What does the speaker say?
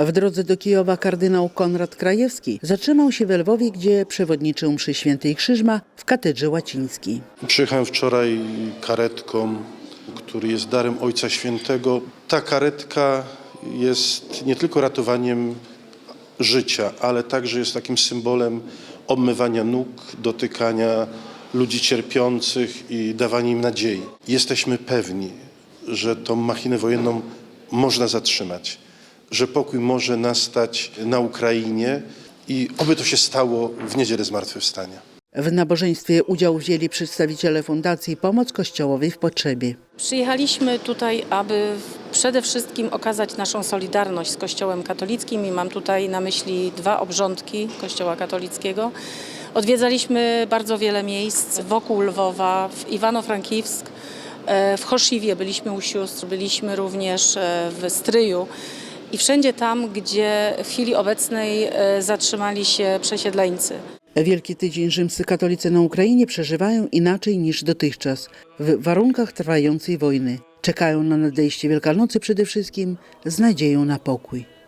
W drodze do Kijowa kardynał Konrad Krajewski zatrzymał się w Lwowie, gdzie przewodniczył mszy świętej Krzyżma w katedrze łacińskiej. Przyjechałem wczoraj karetką, który jest darem Ojca Świętego. Ta karetka jest nie tylko ratowaniem życia, ale także jest takim symbolem obmywania nóg, dotykania ludzi cierpiących i dawania im nadziei. Jesteśmy pewni, że tą machinę wojenną można zatrzymać, że pokój może nastać na Ukrainie i oby to się stało w niedzielę Zmartwychwstania. W nabożeństwie udział wzięli przedstawiciele Fundacji Pomoc Kościołowi w Potrzebie. Przyjechaliśmy tutaj, aby przede wszystkim okazać naszą solidarność z Kościołem katolickim i mam tutaj na myśli dwa obrządki Kościoła katolickiego. Odwiedzaliśmy bardzo wiele miejsc wokół Lwowa, w Iwano-Frankiwsk, e, w Choszywie byliśmy u sióstr, byliśmy również e, w Stryju i wszędzie tam, gdzie w chwili obecnej e, zatrzymali się przesiedleńcy. Wielki Tydzień Rzymscy katolicy na Ukrainie przeżywają inaczej niż dotychczas, w warunkach trwającej wojny. Czekają na nadejście Wielkanocy przede wszystkim z nadzieją na pokój.